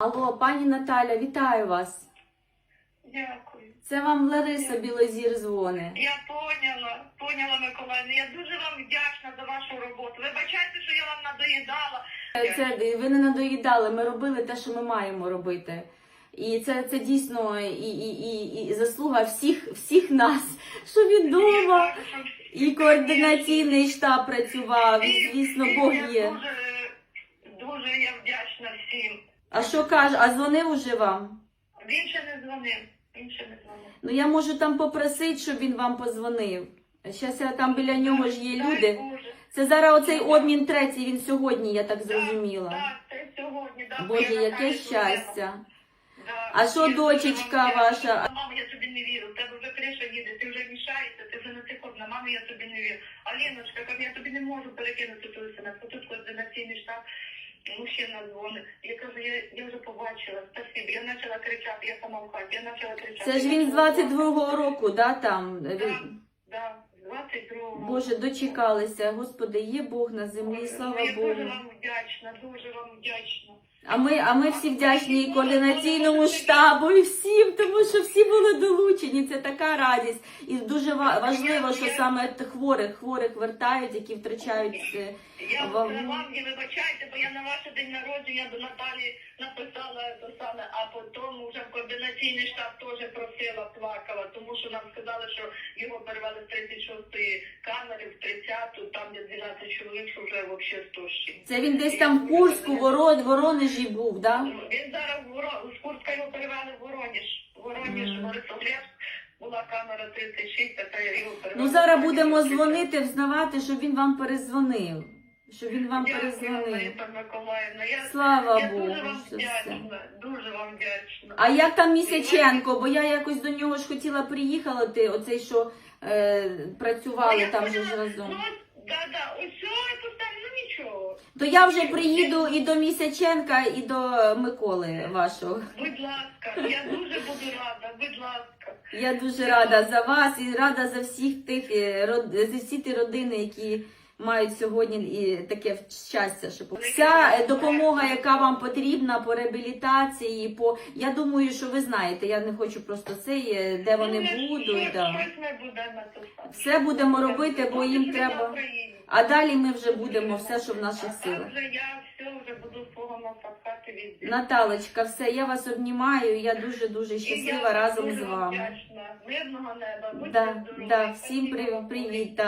Алло, пані Наталя, вітаю вас. Дякую. Це вам Лариса Білозір дзвонить. Я поняла, поняла, Миколаївна. Я дуже вам вдячна за вашу роботу. Вибачайте, що я вам надоїдала. Це ви не надоїдали. Ми робили те, що ми маємо робити. І це, це дійсно і, і, і, і заслуга всіх, всіх нас, що що І координаційний штаб працював, і, звісно, Бог є. Дуже, дуже я вдячна всім. А що каже? А дзвонив уже вам? Він ще не дзвонив. Він ще не дзвонив. Ну я можу там попросити, щоб він вам позвонив. Щас я там біля нього ж є люди. Це зараз оцей обмін третій, він сьогодні, я так зрозуміла. Так, це сьогодні. Да, Боже, яке щастя. А що дочечка ваша? Мама, я тобі не вірю. У тебе вже криша їде, ти вже мішаєшся, ти вже не ти одна. Мама, я тобі не вірю. Аліночка, я тобі не можу перекинути ту смс. Тут координаційний штаб. Мужчина дзвонить. Я кажу, я, я вже побачила, спасибі. Я почала кричати, я сама в хаті, я почала кричати. Це ж він з 22-го року, да, там? Так, да, з 22-го. Боже, дочекалися. Господи, є Бог на землі, слава Я дуже Богу. вам вдячна, дуже вам вдячна. А ми, а ми всі вдячні і координаційному штабу, і всім, тому що всі були долучені. Це така радість. І дуже ва- важливо, що саме т- хворих, хворих вертають, які втрачають. е, Я Вам- вам, вам не вибачайте, бо я на ваш день народження до Наталі написала те саме, а потім вже в координаційний штаб теж просила, плакала, тому що нам сказали, що його перевели з 36-ї камери в 30-ту, там де 12 чоловік, що вже взагалі стощі. Це він десь там в Курську, Ворон, Воронежі був, да? Він зараз в Воро- з Курська його перевели в Вороніж. Вороніж, Мгм. Борисоглебськ, була камера 36, така його перевели. Ну зараз будемо дзвонити, взнавати, щоб він вам перезвонив. Щоб він вам перезвонив. Я Слава Богу, дуже вам що все. вдячна, дуже вам вдячна. А як там місяченко? Бо я якось до нього ж хотіла приїхати, оцей, що е, працювали Я там же ж разом. Ну, да, да, ось поставлю, ну нічого. То я вже приїду і до Місяченка, і до Миколи вашого. Будь ласка, я дуже буду рада, будь ласка. Я дуже рада за вас і рада за всіх тих е, род- за всі ті родини, які мають сьогодні і таке щастя. Що вся е, допомога, яка вам потрібна по реабілітації, по я думаю, що ви знаєте. Я не хочу просто це, де вони будуть. Да. Все будемо робити, бо їм треба. А далі ми вже будемо все, що в наших силах. я все вже буду свого Наталочка, все, я вас обнімаю. Я дуже дуже щаслива разом з вами. Мирного неба, будьте здорові. всім привіт.